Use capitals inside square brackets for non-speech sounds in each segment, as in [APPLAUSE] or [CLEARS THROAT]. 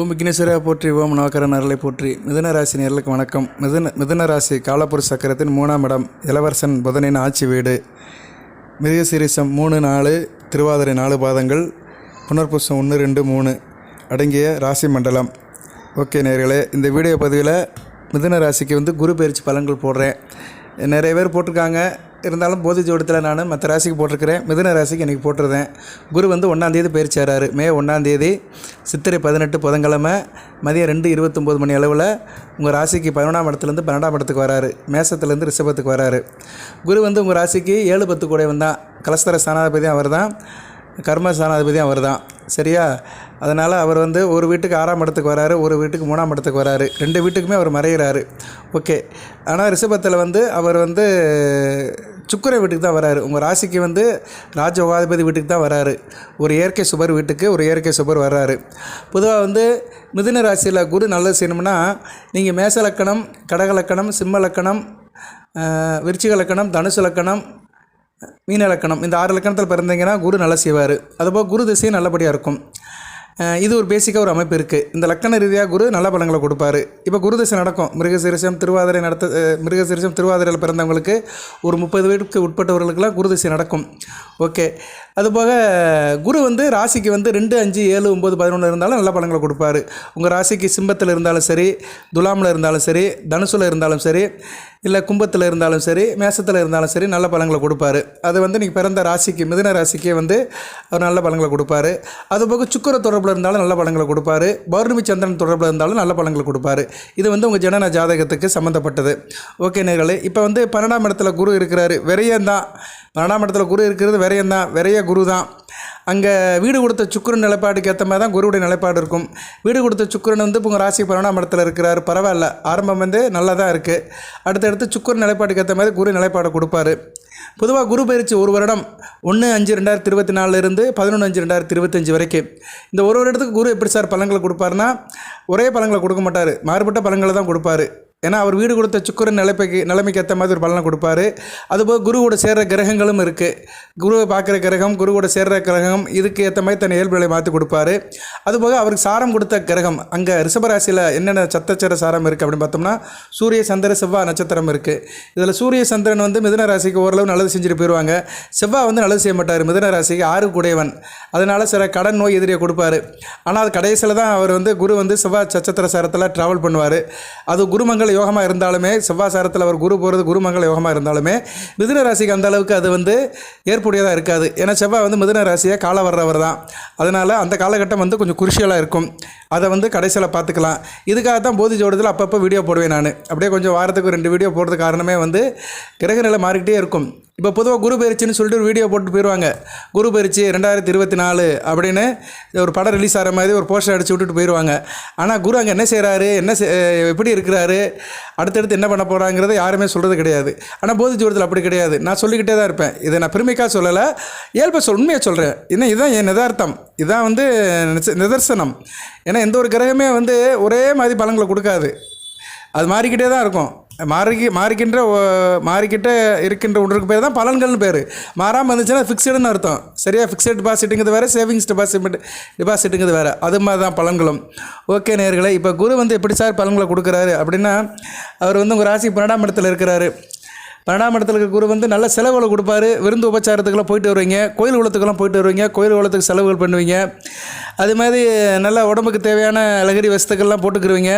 ஓம் விக்னேஸ்வரா போற்றி ஓம் நவக்கர நரலை போற்றி. மிதன ராசி நேர்களுக்கு வணக்கம். மிதன மிதன ராசி காலப்பூர் சக்கரத்தின் மூணாம் இடம் இளவரசன் புதனின் ஆட்சி வீடு. மிருகசீரிசம் மூணு நாலு திருவாதிரை நாலு பாதங்கள் புனர்பூசம் ஒன்று ரெண்டு மூணு அடங்கிய ராசி மண்டலம். ஓகே நேர்களே இந்த வீடியோ பதிவில் மிதுன ராசிக்கு வந்து குரு பயிற்சி பலன்கள் போடுறேன். நிறைய பேர் போட்டிருக்காங்க. இருந்தாலும் போதி ஜோடத்தில் நான் மற்ற ராசிக்கு போட்டிருக்கிறேன். மிதுன ராசிக்கு இன்றைக்கி போட்டிருந்தேன். குரு வந்து ஒன்றாந்தேதி பயிற்சி ஆறாரு மே ஒன்றாந்தேதி சித்திரை பதினெட்டு புதன்கிழமை மதியம் ரெண்டு இருபத்தொம்போது மணி அளவில் உங்கள் ராசிக்கு பதினொன்றாம் இடத்துலேருந்து பன்னெண்டாம் இடத்துக்கு வராரு. மேசத்துலேருந்து ரிஷபத்துக்கு வராரு. குரு வந்து உங்கள் ராசிக்கு ஏழு பத்து கூட தான். கலஸ்தர ஸ்தானாதிபதி அவர் தான் கர்ம ஸ்தானாதிபதி அவர் தான் சரியா? அதனால் அவர் வந்து ஒரு வீட்டுக்கு ஆறாம் இடத்துக்கு வராரு ஒரு வீட்டுக்கு மூணாம் இடத்துக்கு வராரு. ரெண்டு வீட்டுக்குமே அவர் மறைகிறாரு ஓகே. ஆனால் ரிஷபத்தில் வந்து அவர் வந்து சுக்கர வீட்டுக்கு தான் வராரு. உங்கள் ராசிக்கு வந்து ராஜயோகாதிபதி வீட்டுக்கு தான் வராரு. ஒரு இயற்கை சுபர் வீட்டுக்கு ஒரு இயற்கை சுபர் வர்றாரு. பொதுவாக வந்து மிதுன ராசியில் குரு நல்லது செய்யணும்னா நீங்கள் மேச லக்கணம் கடக லக்கணம் சிம்ம லக்கணம் விருச்சிக லக்கணம் தனுசு லக்கணம் மீன லக்கணம் இந்த ஆறு லக்கணத்தில் பிறந்தீங்கன்னா குரு நல்லா செய்வார். அதுபோல் குரு திசையும் நல்லபடியாக இருக்கும். இது ஒரு பேசிக்காக ஒரு அமைப்பு இருக்குது இந்த லக்கண ரீதியாக குரு நல்ல பலங்களை கொடுப்பாரு. இப்போ குரு நடக்கும். மிருகசீரிசம் திருவாதிரை நடத்த மிருகசீரிசம் திருவாதிரையில் பிறந்தவங்களுக்கு ஒரு முப்பது வீட்டுக்கு உட்பட்டவர்களுக்கெல்லாம் குருதிசை நடக்கும். ஓகே. அதுபோக குரு வந்து ராசிக்கு வந்து ரெண்டு அஞ்சு ஏழு ஒம்பது பதினொன்று இருந்தாலும் நல்ல பலங்களை கொடுப்பாரு. உங்கள் ராசிக்கு சிம்பத்தில் இருந்தாலும் சரி துலாமில் இருந்தாலும் சரி தனுசுல இருந்தாலும் சரி இல்லை கும்பத்தில் இருந்தாலும் சரி மேசத்தில் இருந்தாலும் சரி நல்ல பலங்களை கொடுப்பாரு. அது வந்து நீங்கள் பிறந்த ராசிக்கு மிதுன ராசிக்கே வந்து அவர் நல்ல பலங்களை கொடுப்பாரு. அதுபோக சுக்கர தொடர்பில் இருந்தாலும் நல்ல பலன்களை கொடுப்பாரு. பௌர்ணமி சந்திரன் தொடர்பில் இருந்தாலும் நல்ல பலன்களை கொடுப்பாரு. இது வந்து உங்கள் ஜனன ஜாதகத்துக்கு சம்மந்தப்பட்டது ஓகே நேர்களே இப்போ வந்து பன்னெண்டாம் இடத்துல குரு இருக்கிறாரு. விரையந்தான். பன்னெண்டாம் இடத்துல குரு இருக்கிறது விரயம்தான் விரைய குரு தான் அங்கே வீடு கொடுத்த சுக்கரன் நிலைப்பாடுக்கு ஏற்ற மாதிரி தான் குருவுடைய நிலைப்பாடு இருக்கும். வீடு கொடுத்த சுக்கரன் வந்து இப்போ உங்கள் ராசி பன்னெண்டாம் இடத்துல இருக்கிறாரு. பரவாயில்ல. ஆரம்பம் வந்து நல்லா தான் இருக்குது அடுத்தடுத்து சுக்கரன் நிலைப்பாடுக்கு ஏற்ற மாதிரி குரு நிலைப்பாடு கொடுப்பாரு. பொதுவாக குரு பயிற்சி ஒரு வருடம் ஒன்று அஞ்சு ரெண்டாயிரத்தி இருபத்தி நாலுலேருந்து பதினொன்று அஞ்சு ரெண்டாயிரத்தி இருபத்தஞ்சு வரைக்கும். இந்த ஒரு வருடத்துக்கு குரு எப்படி சார் பழங்களை கொடுப்பாருன்னா ஒரே பழங்களை கொடுக்க மாட்டார். மாறுபட்ட பழங்களை தான் கொடுப்பாரு. ஏன்னா அவர் வீடு கொடுத்த சுக்கரன் நிலைமைக்கு நிலைமைக்கு ஏற்ற மாதிரி ஒரு பலனை கொடுப்பாரு. அதுபோக குருவோட சேர்ற கிரகங்களும் இருக்குது குருவை பார்க்குற கிரகம் குருவோட சேர்ற கிரகம் இதுக்கு ஏற்ற மாதிரி தன் இயல்புகளை மாற்றி கொடுப்பாரு. அதுபோக அவருக்கு சாரம் கொடுத்த கிரகம் அங்கே ரிஷபராசியில் என்னென்ன சத்தச்சர சாரம் இருக்குது அப்படின்னு பார்த்தோம்னா சூரிய சந்திர செவ்வாய் நட்சத்திரம் இருக்குது இதில் சூரிய சந்திரன் வந்து மிதன ராசிக்கு ஓரளவு நல்லது செஞ்சுட்டு போயிடுவாங்க செவ்வாய் வந்து நல்லது செய்ய மாட்டார். மிதன ராசிக்கு ஆறு கூடையவன். அதனால் சில கடன் நோய் எதிரியை கொடுப்பாரு. ஆனால் அது கடைசியில் தான் அவர் வந்து குரு வந்து செவ்வாய் சச்சத்திர சாரத்தில் ட்ராவல் பண்ணுவார். அது குருமங்கள் யோகமாக இருந்தாலுமே செவ்வாய் சாரத்தில் அவர் குரு போகிறது குருமங்கள யோகமாக இருந்தாலுமே மிதுன ராசிக்கு அந்த அளவுக்கு அது வந்து ஏற்புடையதாக இருக்காது. ஏன்னா செவ்வாய் வந்து மிதுன ராசியை கால வர்றவர் தான். அதனால் அந்த காலகட்டம் வந்து கொஞ்சம் குருஷியலாக இருக்கும். அதை வந்து கடைசியில் பார்த்துக்கலாம். இதுக்காக தான் போதி ஜோடத்தில் அப்பப்போ வீடியோ போடுவேன் நான். அப்படியே கொஞ்சம் வாரத்துக்கு ரெண்டு வீடியோ போடுறது காரணமே வந்து கிரகநிலை மாறிக்கிட்டே இருக்கும். இப்போ பொதுவாக குரு பயிற்சின்னு சொல்லிட்டு ஒரு வீடியோ போட்டு போயிடுவாங்க. குரு பயிற்சி ரெண்டாயிரத்தி இருபத்தி நாலு அப்படின்னு ஒரு படம் ரிலீஸ் ஆகிற மாதிரி ஒரு போஸ்டர் அடிச்சு விட்டுட்டு போயிடுவாங்க. ஆனால் குரு அங்கே என்ன செய்கிறாரு என்ன செய்- எப்படி இருக்கிறாரு அடுத்தடுத்து என்ன பண்ண போகிறாங்கிறத யாருமே சொல்கிறது கிடையாது. ஆனால் போதி ஜூரத்தில் அப்படி கிடையாது. நான் சொல்லிக்கிட்டே தான் இருப்பேன். இதை நான் பெருமைக்காக சொல்லலை. இயல்பை சொல் உண்மையாக சொல்கிறேன் இன்னும் இதுதான் என் நிதார்த்தம் இதுதான் வந்து நிதர்சனம். ஏன்னா எந்த ஒரு கிரகமே வந்து ஒரே மாதிரி பலன்களை கொடுக்காது. அது மாறிக்கிட்டே தான் இருக்கும். மாறி மாறிக்கின்ற மாறிக்கிட்ட மாறிக்கிட்டே இருக்கின்ற ஒன்றுக்கு பேர் தான் பலன்கள்னு பேர். மாறாமல் இருந்துச்சுன்னா ஃபிக்ஸடுன்னு அர்த்தம். சரியா? ஃபிக்ஸட் டெபாசிட்டுங்கிறது வேறு சேவிங்ஸ் டெபாசிட் டெபாசிட்டுங்கிறது வேறு. அது மாதிரி தான் பலன்களும். ஓகே நேர்களை இப்போ குரு வந்து எப்படி சார் பலன்களை கொடுக்குறாரு அப்படின்னா அவர் வந்து உங்கள் ராசி பன்னெண்டாம் இடத்துல இருக்கிறாரு. பன்னெண்டாம் இடத்துல இருக்க குரு வந்து நல்ல செலவுகளை கொடுப்பாரு. விருந்து உபச்சாரத்துக்கெல்லாம் போயிட்டு வருவீங்க. கோயில் குளத்துக்கெல்லாம் போயிட்டு வருவீங்க. கோயில் குளத்துக்கு செலவுகள் பண்ணுவீங்க. அது மாதிரி நல்ல உடம்புக்கு தேவையான அழகரி வஸ்துக்கள்லாம் போட்டுக்கிருவீங்க.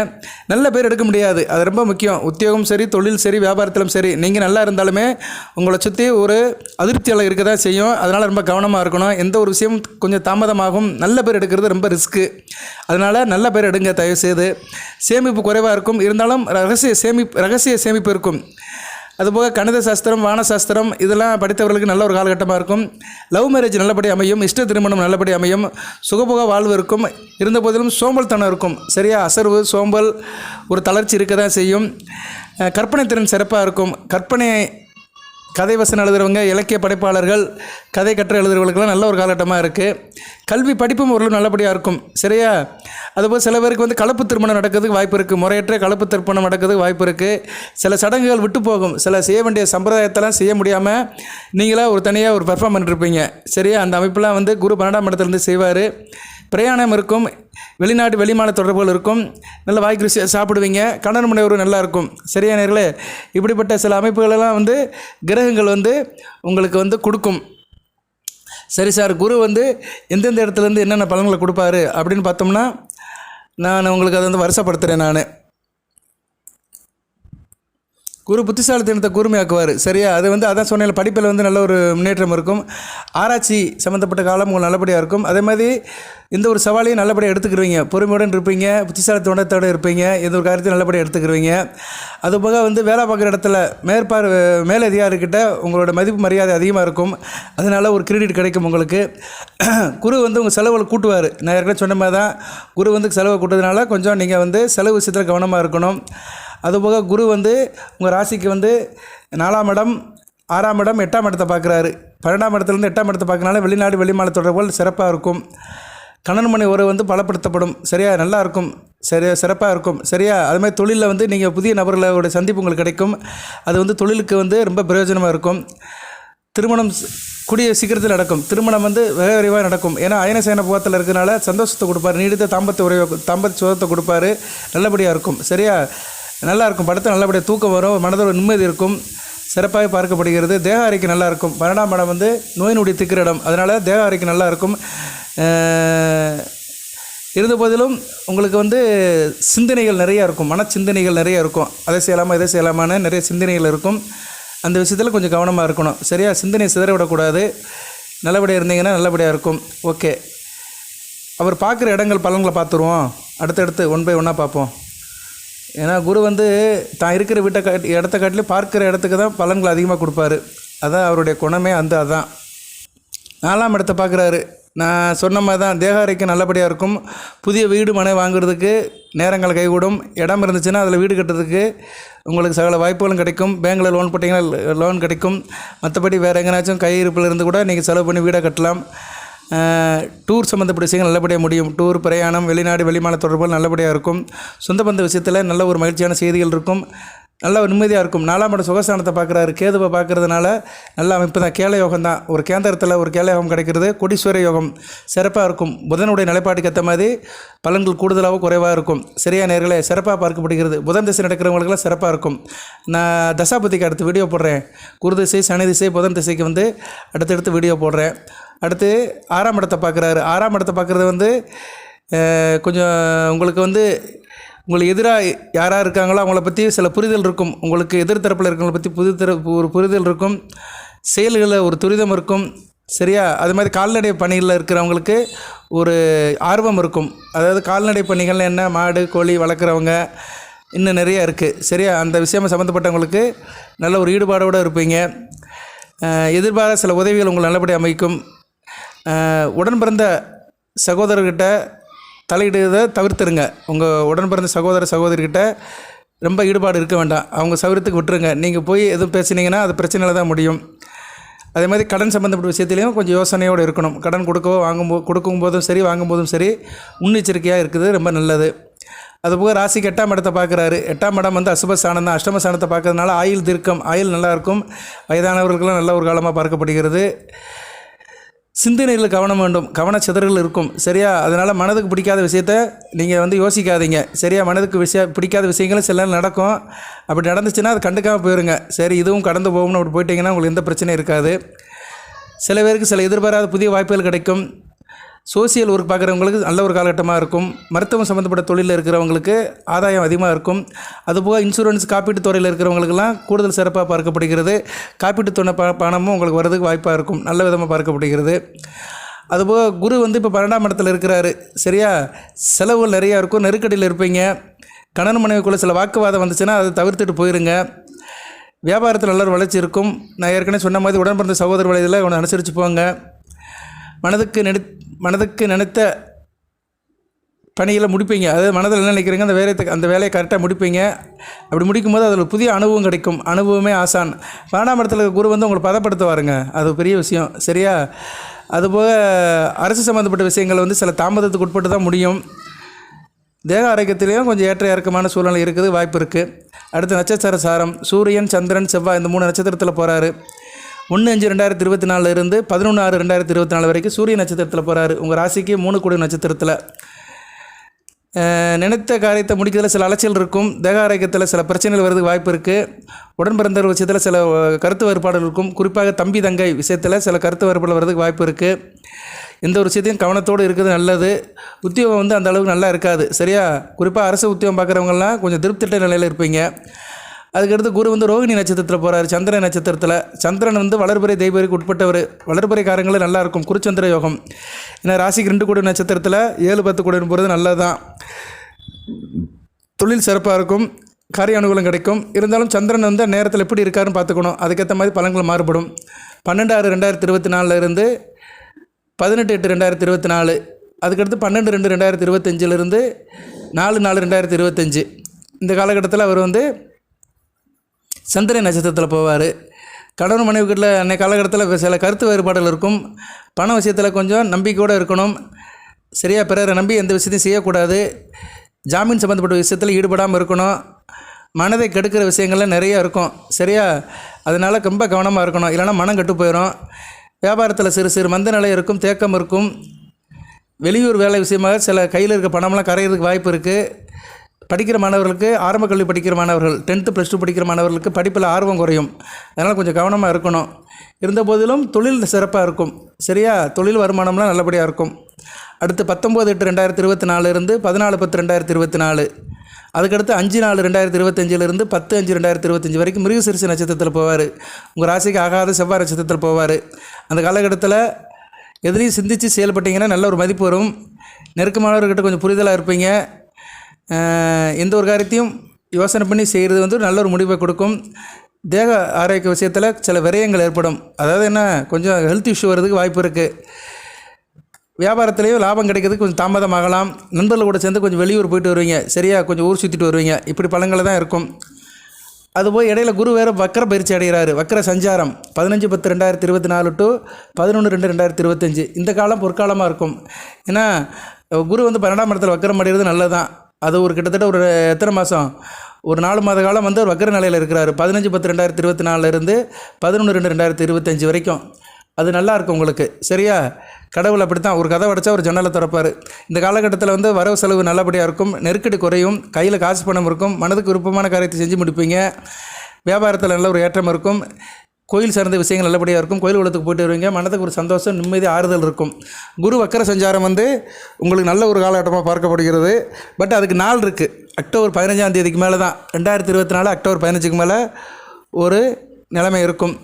நல்ல பேர் எடுக்க முடியாது. அது ரொம்ப முக்கியம். உத்தியோகம் சரி தொழில் சரி வியாபாரத்திலும் சரி. நீங்கள் நல்லா இருந்தாலுமே உங்களை சுற்றி ஒரு அதிருப்தியாளர் இருக்க தான் செய்யும். அதனால் ரொம்ப கவனமாக இருக்கணும். எந்த ஒரு விஷயம் கொஞ்சம் தாமதமாகும். நல்ல பேர் எடுக்கிறது ரொம்ப ரிஸ்க்கு. அதனால் நல்ல பேர் எடுங்க தயவுசெய்து. சேமிப்பு குறைவாக இருக்கும். இருந்தாலும் ரகசிய சேமிப்பு ரகசிய சேமிப்பு இருக்கும். அதுபோக கணித சாஸ்திரம் வானசாஸ்திரம் இதெல்லாம் படித்தவர்களுக்கு நல்ல ஒரு காலகட்டமாக இருக்கும். லவ் மேரேஜ் நல்லபடி அமையும் இஷ்ட திருமணம் நல்லபடி அமையும் சுகபோக வாழ்வு இருக்கும் இருந்த போதிலும் சோம்பல் தனம் இருக்கும். சரியா? அசர்வு சோம்பல் ஒரு தளர்ச்சி இருக்க தான் செய்யும். கற்பனை திறன் சிறப்பாக இருக்கும். கற்பனை கதை வசனம் எழுதுறவங்க இலக்கிய படைப்பாளர்கள் கதை கற்று எழுதுகிறவங்களுக்குலாம் நல்ல ஒரு காலகட்டமாக இருக்குது கல்வி படிப்பும் ஒரு நல்லபடியாக இருக்கும். சரியா? அதுபோல் சில பேருக்கு வந்து கலப்பு திருமணம் நடக்கிறதுக்கு வாய்ப்பு இருக்குது முறையற்ற கலப்பு திருமணம் நடக்கிறதுக்கு வாய்ப்பு இருக்குது சில சடங்குகள் விட்டு போகும். சில செய்ய வேண்டிய சம்பிரதாயத்தெல்லாம் செய்ய முடியாமல் நீங்களாக ஒரு தனியாக ஒரு பெர்ஃபார்ம் பண்ணிருப்பீங்க. சரியா? அந்த அமைப்பெல்லாம் வந்து குரு பன்னெண்டாம் இடத்துலேருந்து செய்வார். பிரயாணம் இருக்கும் வெளிநாட்டு வெளிமாநில தொடர்புகள் இருக்கும் நல்ல வாய்க்கு சாப்பிடுவீங்க கடன் முனைவரும் நல்லா இருக்கும். சரியா நேர்களே? இப்படிப்பட்ட சில அமைப்புகளெல்லாம் வந்து கிரகங்கள் வந்து உங்களுக்கு வந்து கொடுக்கும். சரி சார் குரு வந்து எந்தெந்த இடத்துலேருந்து என்னென்ன பலன்களை கொடுப்பாரு அப்படின்னு பார்த்தோம்னா நான் உங்களுக்கு அதை வந்து வருஷப்படுத்துகிறேன் நான். குரு புத்திசாலித்தனத்தை கூர்மையாக்குவார். சரியா? அது வந்து அதான் சொன்னேன் படிப்பில் வந்து நல்ல ஒரு முன்னேற்றம் இருக்கும். ஆராய்ச்சி சம்மந்தப்பட்ட காலம் உங்களுக்கு நல்லபடியாக இருக்கும். அதே மாதிரி இந்த ஒரு சவாலையும் நல்லபடியாக எடுத்துக்கிடுவீங்க பொறுமையுடன் இருப்பீங்க புத்திசாலித்தனத்தோடு இருப்பீங்க எந்த ஒரு காரியத்தையும் நல்லபடியாக எடுத்துக்குருவீங்க. அது போக வந்து வேலை பார்க்குற இடத்துல மேற்பார் மேலதிகாரிக்கிட்ட உங்களோட மதிப்பு மரியாதை அதிகமாக இருக்கும். அதனால் ஒரு கிரெடிட் கிடைக்கும் உங்களுக்கு. [CLEARS THROAT] குரு வந்து உங்கள் செலவுகளை கூட்டுவார். நான் ஏற்கனவே சொன்ன மாதிரி தான் குரு வந்து செலவை கூட்டுறதுனால கொஞ்சம் நீங்கள் வந்து செலவு விஷயத்தில் கவனமாக இருக்கணும். அதுபோக குரு வந்து உங்கள் ராசிக்கு வந்து நாலாம் இடம் ஆறாம் இடம் எட்டாம் இடத்தை பார்க்குறாரு. பன்னெண்டாம் இடத்துலேருந்து எட்டாம் இடத்தை பார்க்கறனால வெளிநாடு வெளிமாநில தொடர்புகள் சிறப்பாக இருக்கும். கணன் மனை உறவு வந்து பலப்படுத்தப்படும். சரியா? நல்லா இருக்கும். சரியா? சிறப்பாக இருக்கும். சரியா? அது மாதிரி தொழிலில் வந்து நீங்கள் புதிய நபர்களோட சந்திப்பு உங்களுக்கு கிடைக்கும். அது வந்து தொழிலுக்கு வந்து ரொம்ப பிரயோஜனமாக இருக்கும். திருமணம் கூடிய சீக்கிரத்தில் நடக்கும். திருமணம் வந்து வேக விரைவாக நடக்கும். ஏன்னா அயனசேன புகத்தில் இருக்கிறனால சந்தோஷத்தை கொடுப்பாரு. நீடித்த தாம்பத்திய உறவை தாம்பத்திய சோதத்தை கொடுப்பாரு. நல்லபடியாக இருக்கும். சரியா? நல்லா இருக்கும் படத்தை நல்லபடியாக தூக்கம் வரும். மனதோட நிம்மதி இருக்கும். சிறப்பாக பார்க்கப்படுகிறது. தேக ஆரோக்கியம் நல்லா இருக்கும் பன்னெண்டாம் இடம் வந்து நோய் நொடி திக்கிற இடம். அதனால் தேக ஆரோக்கியம் நல்லா இருக்கும் இருந்த போதிலும் உங்களுக்கு வந்து சிந்தனைகள் நிறையா இருக்கும். மன சிந்தனைகள் நிறையா இருக்கும். அதை செய்யலாமா இதை செய்யலாமான்னு நிறைய சிந்தனைகள் இருக்கும். அந்த விஷயத்தில் கொஞ்சம் கவனமாக இருக்கணும். சரியா? சிந்தனை சிதற விடக்கூடாது. நல்லபடியாக இருந்தீங்கன்னா நல்லபடியாக இருக்கும். ஓகே. அவர் பார்க்குற இடங்கள் பலன்களை பார்த்துருவோம். அடுத்தடுத்து ஒன் பை ஒன்னாக பார்ப்போம். ஏன்னா குரு வந்து தான் இருக்கிற வீட்டை காட்டி இடத்த காட்டிலே பார்க்குற இடத்துக்கு தான் பலன்கள் அதிகமாக கொடுப்பாரு. அதான் அவருடைய குணமே அந்த அதான். நாலாம் இடத்த பார்க்குறாரு. நான் சொன்ன மாதிரி தான் தேகாரைக்கு நல்லபடியாக இருக்கும். புதிய வீடு மனை வாங்குறதுக்கு நேரங்கள் கைகூடும். இடம் இருந்துச்சுன்னா அதில் வீடு கட்டுறதுக்கு உங்களுக்கு சகல வாய்ப்புகளும் கிடைக்கும். பேங்கில் லோன் போட்டிங்கன்னா லோன் கிடைக்கும். மற்றபடி வேறு எங்கேனாச்சும் கையிருப்பில் இருந்து கூட நீங்கள் செலவு பண்ணி வீடை கட்டலாம். டூர் சம்மந்தப்பட்ட விஷயங்கள் நல்லபடியாக முடியும். டூர் பிரயாணம் வெளிநாடு வெளிமாநில தொடர்புகள் நல்லபடியாக இருக்கும். சொந்த பந்த விஷயத்தில் நல்ல ஒரு மகிழ்ச்சியான செய்திகள் இருக்கும். நல்ல ஒரு நிம்மதியாக இருக்கும். நாலாம் இடம் சுகஸ்தானத்தை பார்க்குறாரு. கேதுவை பார்க்கறதுனால நல்ல அமைப்பு தான். கேள யோகம் தான். ஒரு கேந்திரத்தில் ஒரு கேள யோகம் கிடைக்கிறது. கொடீஸ்வர யோகம் சிறப்பாக இருக்கும். புதனுடைய நிலைப்பாட்டுக்கு ஏற்ற மாதிரி பலன்கள் கூடுதலாகவும் குறைவாக இருக்கும். சரியான நேர்களை சிறப்பாக பார்க்கப்படுகிறது. புதன் திசை நடக்கிறவங்களுக்குலாம் சிறப்பாக இருக்கும். நான் தசாபதிக்கு அடுத்து வீடியோ போடுறேன். குரு திசை சனி திசை புதன் திசைக்கு வந்து அடுத்தடுத்து வீடியோ போடுறேன். அடுத்து ஆறாம் இடத்தை பார்க்குறாரு. ஆறாம் இடத்தை பார்க்குறது வந்து கொஞ்சம் உங்களுக்கு வந்து உங்களுக்கு எதிராக யாராக இருக்காங்களோ அவங்கள பற்றி சில புரிதல் இருக்கும். உங்களுக்கு எதிர்த்தரப்பில் இருக்கிறவங்கள பற்றி புது தரப்பு ஒரு புரிதல் இருக்கும். செயல்களில் ஒரு துரிதம் இருக்கும். சரியா? அது மாதிரி கால்நடை பணிகளில் இருக்கிறவங்களுக்கு ஒரு ஆர்வம் இருக்கும். அதாவது கால்நடை பணிகள் என்ன? மாடு கோழி வளர்க்குறவங்க இன்னும் நிறையா இருக்குது சரியா? அந்த விஷயமா சம்மந்தப்பட்டவங்களுக்கு நல்ல ஒரு ஈடுபாடோடு இருப்பீங்க. எதிர்பாராத சில உதவிகள் உங்களுக்கு நல்லபடியாக அமைக்கும். உடன் பிறந்த சகோதரர்கிட்ட தலையிடுவதை தவிர்த்துருங்க. உங்கள் உடன் பிறந்த சகோதர சகோதரிகிட்ட ரொம்ப ஈடுபாடு இருக்க வேண்டாம். அவங்க சௌகரியத்துக்கு விட்டுருங்க. நீங்கள் போய் எதுவும் பேசுனீங்கன்னா அது பிரச்சனையில் தான் முடியும். அதே மாதிரி கடன் சம்மந்தப்பட்ட விஷயத்துலையும் கொஞ்சம் யோசனையோடு இருக்கணும். கடன் கொடுக்கவோ வாங்கும்போ கொடுக்கும் போதும் சரி வாங்கும்போதும் சரி முன்னெச்சரிக்கையாக இருக்குது ரொம்ப நல்லது. அதுபோக ராசிக்கு எட்டாம் இடத்தை பார்க்குறாரு. எட்டாம் இடம் வந்து அசுப சாணம் தான். அஷ்டம சாணத்தை பார்க்கறதுனால ஆயில் தீர்க்கம் ஆயுள் நல்லாயிருக்கும் வயதானவர்களுக்கெல்லாம் நல்ல ஒரு காலமாக பார்க்கப்படுகிறது. சிந்தனையில் கவனம் வேண்டும். கவன சிதறல் இருக்கும். சரியா? அதனால் மனதுக்கு பிடிக்காத விஷயத்த நீங்கள் வந்து யோசிக்காதீங்க. சரியா? மனதுக்கு விஷயம் பிடிக்காத விஷயங்களும் சில நேரம் நடக்கும். அப்படி நடந்துச்சுன்னா அது கண்டுக்காமல் போயிருங்க. சரி இதுவும் கடந்து போகும்னு அப்படி போயிட்டீங்கன்னா உங்களுக்கு எந்த பிரச்சனையும் இருக்காது. சில பேருக்கு சில எதிர்பாராத புதிய வாய்ப்புகள் கிடைக்கும். சோசியல் ஒர்க் பார்க்குறவங்களுக்கு நல்ல ஒரு காலகட்டமாக இருக்கும். மருத்துவம் சம்மந்தப்பட்ட தொழிலில் இருக்கிறவங்களுக்கு ஆதாயம் அதிகமாக இருக்கும். அதுபோக இன்சூரன்ஸ் காப்பீட்டு துறையில் இருக்கிறவங்களுக்கெல்லாம் கூடுதல் சிறப்பாக பார்க்கப்படுகிறது. காப்பீட்டு துணை ப பணமும் உங்களுக்கு வரதுக்கு வாய்ப்பாக இருக்கும். நல்ல விதமாக பார்க்கப்படுகிறது. அதுபோக குரு வந்து இப்போ பன்னெண்டாம் இடத்துல இருக்கிறாரு. சரியா? செலவுகள் நிறையா இருக்கும். நெருக்கடியில் இருப்பீங்க. கணவன் மனைவிக்குள்ளே சில வாக்குவாதம் வந்துச்சுன்னா அதை தவிர்த்துட்டு போயிருங்க. வியாபாரத்தில் நல்ல ஒரு வளர்ச்சி இருக்கும். நான் ஏற்கனவே சொன்ன மாதிரி உடன்பிறந்த சகோதர வழியில் உன்னை அனுசரித்து போங்க. மனதுக்கு நெடு மனதுக்கு நினைத்த பணிகளை முடிப்பீங்க. அதாவது மனதில் என்ன நினைக்கிறீங்க? அந்த வேலையை அந்த வேலையை கரெக்டாக முடிப்பீங்க. அப்படி முடிக்கும்போது அதில் புதிய அனுபவம் கிடைக்கும். அனுபவமே ஆசான். பன்னெண்டாம் இடத்துல இருக்க குரு வந்து உங்களை பதப்படுத்துவாருங்க. அது பெரிய விஷயம். சரியா? அதுபோக அரசு சம்மந்தப்பட்ட விஷயங்கள் வந்து சில தாமதத்துக்கு உட்பட்டு தான் முடியும். தேக ஆரோக்கியத்திலையும் கொஞ்சம் ஏற்ற இறக்கமான சூழ்நிலை இருக்குது வாய்ப்பு இருக்குது. அடுத்து நட்சத்திர சாரம். சூரியன் சந்திரன் செவ்வாய் இந்த மூணு நட்சத்திரத்தில் போகிறாரு ஒன்று அஞ்சு ரெண்டாயிரத்தி இருபத்தி நாலுல இருந்து பதினொன்று ஆறு ரெண்டாயிரத்தி இருபத்தி நாலு வரைக்கும் சூரிய நட்சத்திரத்தில் போகிறாரு உங்கள் ராசிக்கு மூணு கோடி நட்சத்திரத்தில். நினைத்த காரியத்தை முடிக்கிறதுல சில அலைச்சல் இருக்கும். தேக ஆரோக்கியத்தில் சில பிரச்சனைகள் வரதுக்கு வாய்ப்பு இருக்குது உடன் பிறந்தவர் விஷயத்தில் சில கருத்து வேறுபாடுகள் இருக்கும். குறிப்பாக தம்பி தங்கை விஷயத்தில் சில கருத்து வேறுபாடு வரதுக்கு வாய்ப்பு இருக்குது எந்த ஒரு விஷயத்தையும் கவனத்தோடு இருக்கிறது நல்லது. உத்தியோகம் வந்து அந்த அளவுக்கு நல்லா இருக்காது. சரியா? குறிப்பாக அரசு உத்தியோகம் பார்க்குறவங்கலாம் கொஞ்சம் திருப்திட்ட நிலையில் இருப்பீங்க. அதுக்கடுத்து குரு வந்து ரோகிணி நட்சத்திரத்தில் போகிறார் சந்திரன் நட்சத்திரத்தில். சந்திரன் வந்து வளர்பறை தெய்வருக்கு உட்பட்டவர். வளர்பறை காரங்களும் நல்லாயிருக்கும் குருச்சந்திர யோகம். ஏன்னா ராசிக்கு ரெண்டு கோடி நட்சத்திரத்தில் ஏழு பத்து கோடி போகிறது நல்லது தான் தொழில் சிறப்பாக இருக்கும். காரிய அனுகூலம் கிடைக்கும். இருந்தாலும் சந்திரன் வந்து நேரத்தில் எப்படி இருக்காருன்னு பார்த்துக்கணும். அதுக்கேற்ற மாதிரி பலன்கள் மாறுபடும். பன்னெண்டு ஆறு ரெண்டாயிரத்தி இருபத்தி நாலில் இருந்து பதினெட்டு எட்டு ரெண்டாயிரத்தி இருபத்தி நாலு அதுக்கடுத்து பன்னெண்டு ரெண்டு ரெண்டாயிரத்தி இருபத்தஞ்சிலிருந்து நாலு நாலு ரெண்டாயிரத்தி இருபத்தஞ்சி. இந்த காலகட்டத்தில் அவர் வந்து சந்திர நட்சத்திரத்தில் போவார். கணவன் மனைவிக்கிட்ட அன்னைய காலகட்டத்தில் சில கருத்து வேறுபாடுகள் இருக்கும். பண விஷயத்தில் கொஞ்சம் நம்பிக்கையோடு இருக்கணும். சரியாக பிறரை நம்பி எந்த விஷயத்தையும் செய்யக்கூடாது. ஜாமீன் சம்மந்தப்பட்ட விஷயத்தில் ஈடுபடாமல் இருக்கணும். மனதை கெடுக்கிற விஷயங்கள்லாம் நிறையா இருக்கும். சரியா? அதனால் ரொம்ப கவனமாக இருக்கணும். இல்லைன்னா மனம் கெட்டு போயிடும் வியாபாரத்தில் சிறு சிறு மந்த நிலை இருக்கும் தேக்கம் இருக்கும். வெளியூர் வேலை விஷயமாக சில கையில் இருக்க பணம்லாம் கரையிறதுக்கு வாய்ப்பு இருக்குது படிக்கிற மாணவர்களுக்கு ஆரம்ப கல்வி படிக்கிற மாணவர்கள் டென்த்து ப்ளஸ் டூ படிக்கிற மாணவர்களுக்கு படிப்பில் ஆர்வம் குறையும். அதனால் கொஞ்சம் கவனமாக இருக்கணும். இருந்த போதிலும் தொழில் சிறப்பாக இருக்கும். சரியா? தொழில் வருமானம்லாம் நல்லபடியாக இருக்கும். அடுத்து பத்தொம்போது எட்டு ரெண்டாயிரத்தி இருபத்தி நாலுலேருந்து பதினாலு பத்து ரெண்டாயிரத்தி இருபத்தி நாலு. அதுக்கடுத்து அஞ்சு நாலு ரெண்டாயிரத்தி இருபத்தஞ்சிலிருந்து பத்து அஞ்சு ரெண்டாயிரத்தி இருபத்தஞ்சி வரைக்கும் மிருகசிரிசு நட்சத்திரத்தில் போவார். உங்கள் ராசிக்கு ஆகாத செவ்வாய் நட்சத்திரத்தில் போவார். அந்த காலகட்டத்தில் எதிரையும் சிந்தித்து செயல்பட்டீங்கன்னா நல்ல ஒரு மதிப்பு வரும். நெருக்கமானவர்கிட்ட கொஞ்சம் புரிதலாக இருப்பீங்க. எந்த ஒரு காரியத்தையும் யோசனை பண்ணி செய்கிறது வந்து நல்ல ஒரு முடிவை கொடுக்கும். தேக ஆரோக்கிய விஷயத்தில் சில விரயங்கள் ஏற்படும். அதாவது என்ன கொஞ்சம் ஹெல்த் இஷ்யூ வர்றதுக்கு வாய்ப்பு இருக்குது வியாபாரத்துலேயும் லாபம் கிடைக்கிறதுக்கு கொஞ்சம் தாமதமாகலாம். நண்பர்கள் கூட சேர்ந்து கொஞ்சம் வெளியூர் போயிட்டு வருவீங்க. சரியா கொஞ்சம் ஊர் சுற்றிட்டு வருவீங்க. இப்படி பழங்களை தான் இருக்கும். அதுபோல் இடையில குரு வேறு வக்கர பயிற்சி அடைகிறாரு. வக்கர சஞ்சாரம். பதினஞ்சு பத்து ரெண்டாயிரத்தி இருபத்தி நாலு டு பதினொன்று ரெண்டு ரெண்டாயிரத்தி இருபத்தஞ்சி இந்த காலம் பொற்காலமாக இருக்கும். ஏன்னா குரு வந்து பன்னெண்டாம் இடத்துல வக்கரம் அடைகிறது நல்லது தான் அது ஒரு கிட்டத்தட்ட ஒரு எத்தனை மாதம் ஒரு நாலு மாத காலம் வந்து அவர் வக்கர நிலையில் இருக்கிறாரு. பதினஞ்சு பத்து ரெண்டாயிரத்தி இருபத்தி நாலுலேருந்து பதினொன்று ரெண்டு ரெண்டாயிரத்தி இருபத்தஞ்சி வரைக்கும். அது நல்லா இருக்கும் உங்களுக்கு. சரியா? கடவுள் அப்படி தான் ஒரு கதை உடச்சா ஒரு ஜன்னலை திறப்பார். இந்த காலகட்டத்தில் வந்து வரவு செலவு நல்லபடியாக இருக்கும். நெருக்கடி குறையும். கையில் காசு பணம் இருக்கும். மனதுக்கு விருப்பமான காரியத்தை செஞ்சு முடிப்பீங்க. வியாபாரத்தில் நல்ல ஒரு ஏற்றம் இருக்கும். கோயில் சார்ந்த விஷயங்கள் நல்லபடியாக இருக்கும். கோயில் குளத்துக்கு போயிட்டு வருவீங்க. மனதுக்கு ஒரு சந்தோஷம் நிம்மதி ஆறுதல் இருக்கும். குரு வக்கர சஞ்சாரம் வந்து உங்களுக்கு நல்ல ஒரு காலகட்டமாக பார்க்கப்படுகிறது. பட் அதுக்கு நாள் இருக்குது அக்டோபர் பதினஞ்சாம் தேதிக்கு மேலே தான். ரெண்டாயிரத்தி இருபத்தி நாலு அக்டோபர் பதினஞ்சுக்கு மேலே ஒரு நிலைமை இருக்கும்.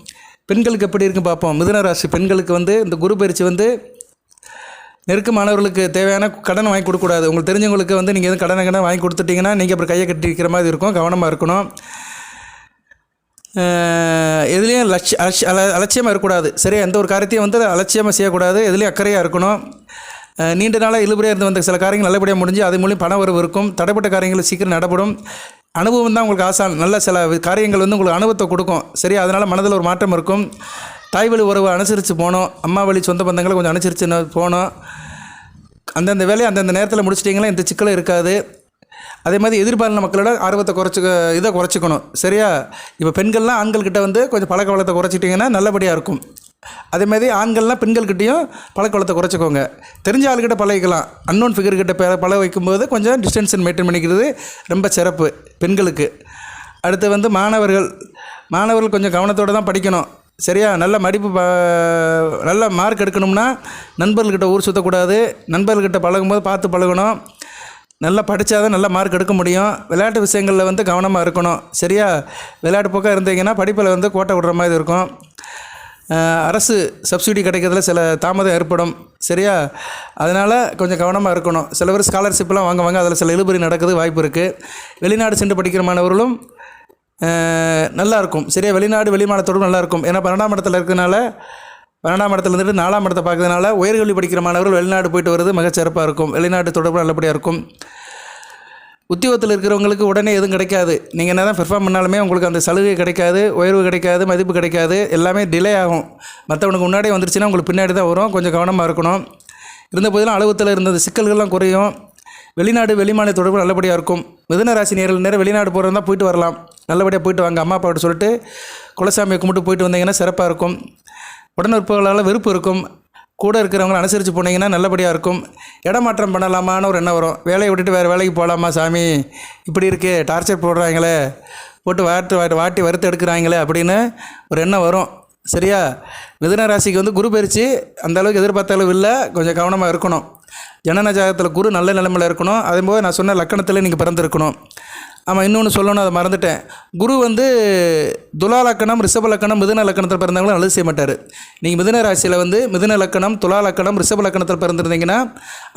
பெண்களுக்கு எப்படி இருக்கும் பார்ப்போம். மிதுன ராசி பெண்களுக்கு வந்து இந்த குரு பயிற்சி வந்து நெருக்கமானவர்களுக்கு தேவையான கடன் வாங்கி கொடுக்கக்கூடாது. உங்களுக்கு தெரிஞ்சவங்களுக்கு வந்து நீங்கள் எதுவும் கடனை கடன் வாங்கி கொடுத்துட்டிங்கன்னா நீங்கள் அப்புறம் கையை கட்டி இருக்கிற மாதிரி இருக்கும். கவனமாக இருக்கணும். எதுலேயும் லட்சிய அலட்சி அல அலட்சியமாக இருக்கக்கூடாது. சரியா? எந்த ஒரு காரியத்தையும் வந்து அலட்சியமாக செய்யக்கூடாது. எதுலேயும் அக்கறையாக இருக்கணும். நீண்ட நாளாக இழுபடியாக இருந்து வந்த சில காரியங்கள் நல்லபடியாக முடிஞ்சு அது மூலியம் பண வரவு இருக்கும். தடைப்பட்ட காரியங்கள் சீக்கிரம் நடப்படும் அனுபவம் தான் உங்களுக்கு ஆசான். நல்ல சில காரியங்கள் வந்து உங்களுக்கு அனுபவத்தை கொடுக்கும். சரியா? அதனால் மனதில் ஒரு மாற்றம் இருக்கும். தாய் வழி உறவு அனுசரித்து போகணும் அம்மா வழி சொந்த பந்தங்களை கொஞ்சம் அனுசரித்து போகணும் அந்தந்த வேலையை அந்தந்த நேரத்தில் முடிச்சிட்டிங்களா? இந்த சிக்கலும் இருக்காது. அதே மாதிரி எதிர்பாலின மக்களோட ஆர்வத்தை குறைச்சிக்க இதை குறைச்சிக்கணும். சரியா? இப்போ பெண்கள்லாம் ஆண்கள்கிட்ட வந்து கொஞ்சம் பழக்க வளத்தை குறைச்சிட்டிங்கன்னா நல்லபடியாக இருக்கும். அதே மாதிரி ஆண்கள்லாம் பெண்கள்கிட்டையும் பழக்க வளத்தை குறைச்சிக்கோங்க. தெரிஞ்ச ஆளுகிட்ட பழகிக்கலாம். அன்னோன் ஃபிகர்கிட்ட ப பழக வைக்கும்போது கொஞ்சம் டிஸ்டன்ஸன் மெயின்டைன் பண்ணிக்கிறது ரொம்ப சிறப்பு பெண்களுக்கு. அடுத்து வந்து மாணவர்கள். மாணவர்கள் கொஞ்சம் கவனத்தோடு தான் படிக்கணும். சரியா? நல்ல மடிப்பு ப- நல்ல மார்க் எடுக்கணும்னா நண்பர்கள்கிட்ட ஊர் சுற்றக்கூடாது நண்பர்கள்கிட்ட பழகும்போது பார்த்து பழகணும். நல்லா படித்தா தான் நல்ல மார்க் எடுக்க முடியும். விளையாட்டு விஷயங்களில் வந்து கவனமாக இருக்கணும். சரியா? விளையாட்டு பக்கம் இருந்தீங்கன்னா படிப்பில் வந்து கோட்டை விடுற மாதிரி இருக்கும். அரசு சப்சிடி கிடைக்கிறதுல சில தாமதம் ஏற்படும். சரியா? அதனால் கொஞ்சம் கவனமாக இருக்கணும். சில பேர் ஸ்காலர்ஷிப்லாம் வாங்குவாங்க. அதில் சில இழுபறி நடக்குது வாய்ப்பு இருக்குது வெளிநாடு சென்று படிக்கிற மாணவர்களும் நல்லாயிருக்கும் சரியா? வெளிநாடு வெளிமாநிலத்தோடும் நல்லாயிருக்கும் ஏன்னா பன்னெண்டாம் இடத்துல இருக்கனால பன்னெண்டாம் இடத்துல இருந்துட்டு நாலாம் இடத்தை பார்க்கறதுனால உயர்கல்வி படிக்கிற மாணவர்கள் வெளிநாடு போயிட்டு வருது மிகச்சிறப்பாக இருக்கும். வெளிநாட்டு தொடர்பு நல்லபடியாக இருக்கும். உத்தியோகத்தில் இருக்கிறவங்களுக்கு உடனே எதுவும் கிடைக்காது. நீங்கள் என்ன தான் பெர்ஃபார்ம் பண்ணாலுமே உங்களுக்கு அந்த சலுகை கிடைக்காது உயர்வு கிடைக்காது மதிப்பு கிடைக்காது. எல்லாமே டிலே ஆகும். மற்றவனுக்கு முன்னாடியே வந்துருச்சுன்னா உங்களுக்கு பின்னாடி தான் வரும். கொஞ்சம் கவனமாக இருக்கணும். இருந்த போதிலும் அலுவலகத்தில் இருந்த சிக்கல்கள்லாம் குறையும். வெளிநாடு வெளிமாநில தொடர்பு நல்லபடியாக இருக்கும். மிதுன ராசி நேரில் நேரம் வெளிநாடு போகிறதா போயிட்டு வரலாம். நல்லபடியாக போயிட்டு வாங்க. அம்மா அப்பாட்ட சொல்லிட்டு குலசாமியை கும்பிட்டு போயிட்டு வந்தீங்கன்னா சிறப்பாக இருக்கும். உடனிருப்பவர்களால் வெறுப்பு இருக்கும். கூட இருக்கிறவங்கள அனுசரித்து போனீங்கன்னா நல்லபடியாக இருக்கும். இடமாற்றம் பண்ணலாமான்னு ஒரு எண்ணம் வரும். வேலையை விட்டுட்டு வேறு வேலைக்கு போகலாமா சாமி? இப்படி இருக்கே டார்ச்சர் போடுறாங்களே. போட்டு வாட்டு வாட்டி வாட்டி வறுத்து எடுக்கிறாங்களே அப்படின்னு ஒரு எண்ணம் வரும். சரியா? மிதுன ராசிக்கு வந்து குரு பயிற்சி அந்த அளவுக்கு எதிர்பார்த்த அளவு இல்லை. கொஞ்சம் கவனமாக இருக்கணும். ஜனன ஜாகத்தில் குரு நல்ல நிலைமையில் இருக்கணும். அதேபோல் நான் சொன்ன லக்கணத்தில் நீங்கள் பிறந்திருக்கணும். ஆமாம் இன்னொன்று சொல்லணும் அதை மறந்துட்டேன். குரு வந்து துலா லக்கணம் ரிஷப லக்கணம் மிதுன லக்கணத்தில் பிறந்தவங்களும் நல்லது செய்ய மாட்டார். நீங்கள் மிதுன ராசியில் வந்து மிதுன லக்கணம் துலா லக்கணம் ரிஷப லக்கணத்தில் பிறந்திருந்தீங்கன்னா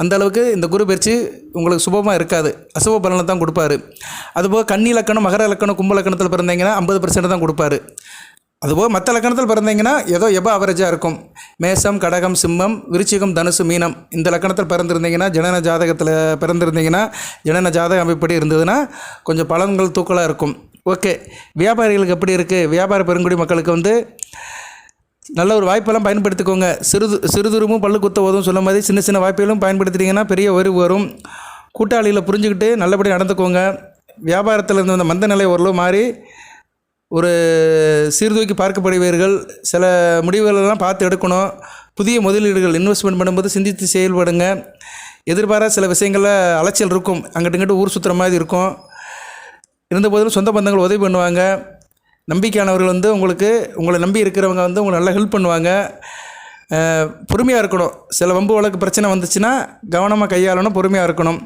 அந்த அளவுக்கு இந்த குரு பயிற்சி உங்களுக்கு சுபமாக இருக்காது. அசுப பலனை தான் கொடுப்பாரு. அதுபோக கன்னி லக்கணம் மகர லக்கணம் கும்ப லக்கணத்தில் பிறந்தீங்கன்னா ஐம்பது பர்சன்ட் தான் கொடுப்பாரு. அதுபோக மற்ற லக்கணத்தில் பிறந்தீங்கன்னா ஏதோ எபோ அவரேஜாக இருக்கும். மேசம் கடகம் சிம்மம் விருச்சிகம் தனுசு மீனம். இந்த லக்கணத்தில் பிறந்திருந்தீங்கன்னா ஜனன ஜாதகத்தில் பிறந்திருந்தீங்கன்னா ஜனன ஜாதகம் அமைப்படி இருந்ததுன்னா கொஞ்சம் பலன்கள் தூக்கலாக இருக்கும். ஓகே. வியாபாரிகளுக்கு எப்படி இருக்குது வியாபார பெருங்குடி மக்களுக்கு வந்து நல்ல ஒரு வாய்ப்பெல்லாம் பயன்படுத்திக்கோங்க. சிறு சிறுதுருமும் பல்லு குத்த உதவும் சொல்ல மாதிரி சின்ன சின்ன வாய்ப்புகளும் பயன்படுத்திட்டிங்கன்னா பெரிய உயர்வு வரும். கூட்டாளிகளை புரிஞ்சுக்கிட்டு நல்லபடியாக நடந்துக்கோங்க. வியாபாரத்தில் இருந்த வந்த மந்த நிலை ஓரளவு மாறி ஒரு சீர்தூக்கி பார்க்கப்படுவீர்கள் சில முடிவுகளெல்லாம் பார்த்து எடுக்கணும். புதிய முதலீடுகள் இன்வெஸ்ட்மெண்ட் பண்ணும்போது சிந்தித்து செயல்படுங்க. எதிர்பாராத சில விஷயங்களில் அலைச்சல் இருக்கும். அங்கிட்ட இங்கிட்ட ஊர் சுற்றுற மாதிரி இருக்கும். இருந்தபோதிலும் சொந்த பந்தங்கள் உதவி பண்ணுவாங்க. நம்பிக்கையானவர்கள் வந்து உங்களுக்கு உங்களை நம்பி இருக்கிறவங்க வந்து உங்களை நல்லா ஹெல்ப் பண்ணுவாங்க. பொறுமையாக இருக்கணும். சில வம்பு வழக்கு பிரச்சனை வந்துச்சுன்னா கவனமாக கையாளணும் பொறுமையாக இருக்கணும்.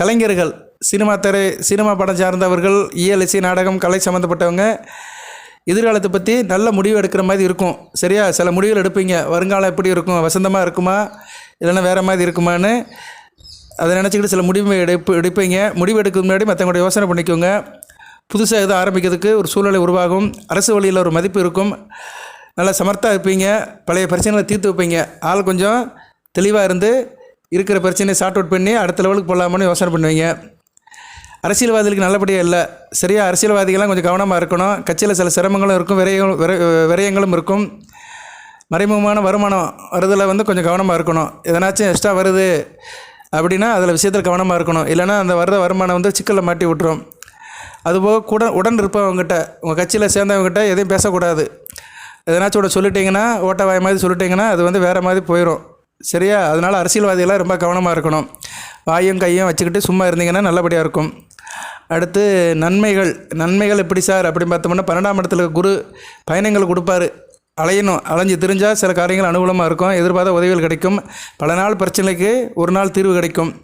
கலைஞர்கள் சினிமா திரை சினிமா படம் சார்ந்தவர்கள் இயல் இசை நாடகம் கலை சம்மந்தப்பட்டவங்க எதிர்காலத்தை பற்றி நல்ல முடிவு எடுக்கிற மாதிரி இருக்கும். சரியா? சில முடிவுகள் எடுப்பீங்க. வருங்காலம் எப்படி இருக்கும்? வசந்தமாக இருக்குமா? இல்லைன்னா வேறு மாதிரி இருக்குமான்னு அதை நினச்சிக்கிட்டு சில முடிவு எடுப்பு எடுப்பீங்க. முடிவு எடுக்கிறதுக்கு முன்னாடி மற்றவங்களுடைய யோசனை பண்ணிக்கோங்க. புதுசாக எதுவும் ஆரம்பிக்கிறதுக்கு ஒரு சூழ்நிலை உருவாகும். அரசு வழியில் ஒரு மதிப்பு இருக்கும். நல்லா சமர்த்தாக இருப்பீங்க. பழைய பிரச்சனைகளை தீர்த்து வைப்பீங்க. ஆள் கொஞ்சம் தெளிவாக இருந்து இருக்கிற பிரச்சனையை சார்ட் அவுட் பண்ணி அடுத்த லெவலுக்கு போகலாமான்னு யோசனை பண்ணுவீங்க. அரசியல்வாதிகளுக்கு நல்லபடியாக இல்லை. சரியா அரசியல்வாதிகள்லாம் கொஞ்சம் கவனமாக இருக்கணும். கட்சியில் சில சிரமங்களும் இருக்கும். விரயங்களும் விர விரயங்களும் இருக்கும். மறைமுகமான வருமானம் வரதில் வந்து கொஞ்சம் கவனமாக இருக்கணும். எதனாச்சும் எக்ஸ்ட்ரா வருது அப்படின்னா அதில் விஷயத்தில் கவனமாக இருக்கணும். இல்லைன்னா அந்த வர்ற வருமானம் வந்து சிக்கலில் மாட்டி விட்டுரும். அதுபோக கூட உடன் இருப்பவங்ககிட்ட உங்கள் கட்சியில் சேர்ந்தவங்ககிட்ட எதையும் பேசக்கூடாது. எதனாச்சும் கூட சொல்லிட்டிங்கன்னா ஓட்டவாய் மாதிரி சொல்லிட்டீங்கன்னா அது வந்து வேறு மாதிரி போயிடும் சரியா? அதனால் அரசியல்வாதிகளாக ரொம்ப கவனமாக இருக்கணும். வாயும் கையும் வச்சுக்கிட்டு சும்மா இருந்தீங்கன்னா நல்லபடியாக இருக்கும். அடுத்து நன்மைகள். நன்மைகள் எப்படி சார்? அப்படின்னு பார்த்தோம்னா பன்னெண்டாம் இடத்துல குரு பயணங்கள் கொடுப்பாரு. அலையணும் அலைஞ்சு தெரிஞ்சால் சில காரியங்கள் அனுகூலமாக இருக்கும். எதிர்பார்த்த உதவிகள் கிடைக்கும். பல நாள் பிரச்சனைக்கு ஒரு நாள் தீர்வு கிடைக்கும்.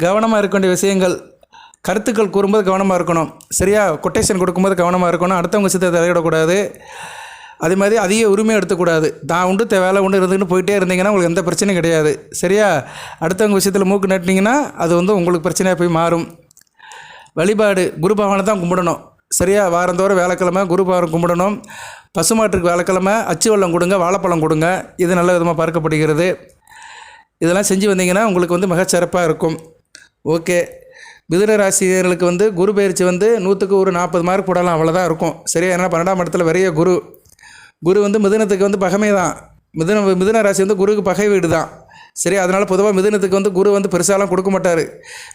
கவனமாக இருக்க வேண்டிய விஷயங்கள். கருத்துக்கள் கூறும்போது கவனமாக இருக்கணும். சரியா? கொட்டேஷன் கொடுக்கும்போது கவனமாக இருக்கணும். அடுத்தவங்க விஷயத்தை தலையிடக்கூடாது. அதே மாதிரி அதிக உரிமை எடுத்துக்கூடாது. தான் உண்டு தே வேலை உண்டு இருந்துக்கிட்டு போயிட்டே இருந்தீங்கன்னா உங்களுக்கு எந்த பிரச்சனையும் கிடையாது. சரியா? அடுத்தவங்க விஷயத்தில் மூக்கு நட்டினீங்கன்னா அது வந்து உங்களுக்கு பிரச்சனையாக போய் மாறும். வழிபாடு குரு பகவானை தான் கும்பிடணும். சரியா? வாரந்தோறும் வேலைக்கிழமை குரு பகவான் கும்பிடணும். பசுமாட்டுக்கு வேலைக்கிழமை அச்சு வெள்ளம் கொடுங்க வாழைப்பழம் கொடுங்க. இது நல்ல விதமாக பார்க்கப்படுகிறது. இதெல்லாம் செஞ்சு வந்தீங்கன்னா உங்களுக்கு வந்து மிகச்சிறப்பாக இருக்கும். ஓகே. மிதுன ராசினர்களுக்கு வந்து குரு பயிற்சி வந்து நூற்றுக்கு ஒரு நாற்பது மார்க் போடலாம். அவ்வளோதான் இருக்கும். சரியா? ஏன்னா பன்னெண்டாம் இடத்துல வரைய குரு. குரு வந்து மிதுனத்துக்கு வந்து பகமே தான். மிதுன மிதுன ராசி வந்து குருக்கு பகை வீடு தான் சரி அதனால் பொதுவாக மிதுனத்துக்கு வந்து குரு வந்து பெருசாலாம் கொடுக்க மாட்டார்.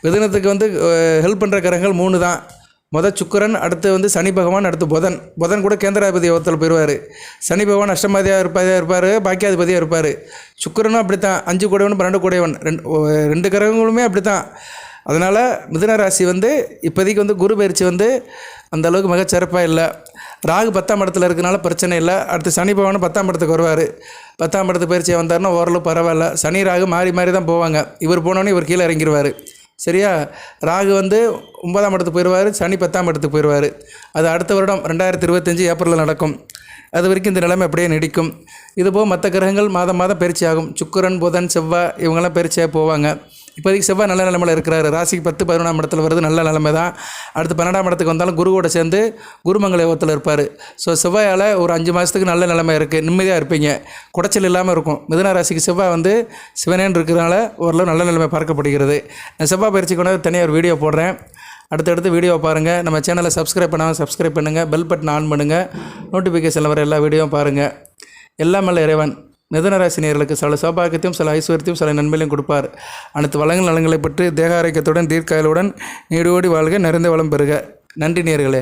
மிதுனத்துக்கு வந்து ஹெல்ப் பண்ணுற கிரகங்கள் மூணு தான். மொதல் சுக்கரன் அடுத்து வந்து சனி பகவான் அடுத்து புதன். புதன் கூட கேந்திராதிபதி யோகத்தில் போயிடுவார் சனி பகவான் அஷ்டமாதியாக இருப்பதாக இருப்பார் பாக்கியாதிபதியாக இருப்பார். சுக்கரனும் அப்படித்தான். அஞ்சு கூடையவன் பன்னெண்டு கூடையவன். ரெண்டு ரெண்டு கிரகங்களுமே அப்படி தான் அதனால் மிதுன ராசி வந்து இப்போதைக்கு வந்து குரு பயிற்சி வந்து அந்த அளவுக்கு மிகச்சிறப்பாக இல்லை. ராகு பத்தாம் இடத்துல இருக்கனால பிரச்சனை இல்லை. அடுத்து சனி பகவான் பத்தாம் இடத்துக்கு வருவார். பத்தாம் இடத்து பயிற்சியாக வந்தார்னா ஓரளவு பரவாயில்ல. சனி ராகு மாறி மாறி தான் போவாங்க. இவர் போனோன்னே இவர் கீழே இறங்கிடுவார் சரியா? ராகு வந்து ஒன்பதாம் இடத்துக்கு போயிடுவார் சனி பத்தாம் இடத்துக்கு போயிடுவார் அது அடுத்த வருடம் ரெண்டாயிரத்தி இருபத்தஞ்சி ஏப்ரலில் நடக்கும். அது வரைக்கும் இந்த நிலைமை அப்படியே நீடிக்கும். இதுபோக மற்ற கிரகங்கள் மாதம் மாதம் பயிற்சி ஆகும். சுக்கரன் புதன் செவ்வாய் இவங்கெல்லாம் பயிற்சியாக போவாங்க. இப்போதைக்கு செவ்வாய் நல்ல நிலமையில் இருக்கிறார். ராசிக்கு பத்து பதினொன்றாம் இடத்துல வருது நல்ல நிலைமை தான் அடுத்து பன்னெண்டாம் இடத்துக்கு வந்தாலும் குருவோட சேர்ந்து குருமங்கல யோகத்தில் இருப்பார். ஸோ செவ்வாயால் ஒரு அஞ்சு மாதத்துக்கு நல்ல நிலைமை இருக்குது நிம்மதியாக இருப்பீங்க. குடைச்சல் இல்லாமல் இருக்கும். மிதன ராசிக்கு செவ்வாய் வந்து சிவனேன்னு இருக்கிறனால ஓரளவு நல்ல நிலைமை பார்க்கப்படுகிறது. நான் செவ்வாய் பயிற்சி கொண்டு தனியாக ஒரு வீடியோ போடுறேன். அடுத்தடுத்து வீடியோ பாருங்கள் நம்ம சேனலை சப்ஸ்கிரைப் பண்ணாமல் சப்ஸ்கிரைப் பண்ணுங்கள் பெல் பட்டன் ஆன் பண்ணுங்கள் நோட்டிஃபிகேஷனில் வர எல்லா வீடியோவும் பாருங்கள் எல்லாம் மேலே இறைவன். மிதனராசினியர்களுக்கு சில சௌபாகியத்தையும் சில ஐஸ்வர்யத்தையும் சில நன்மையிலையும் கொடுப்பார். அனைத்து வளங்கள் நலங்களை பற்றி தேக ஆரோக்கியத்துடன் தீர்க்காயலுடன் நீடோடி வாழ்க நிறைந்த வளம் பெறுக. நன்றி நேர்களே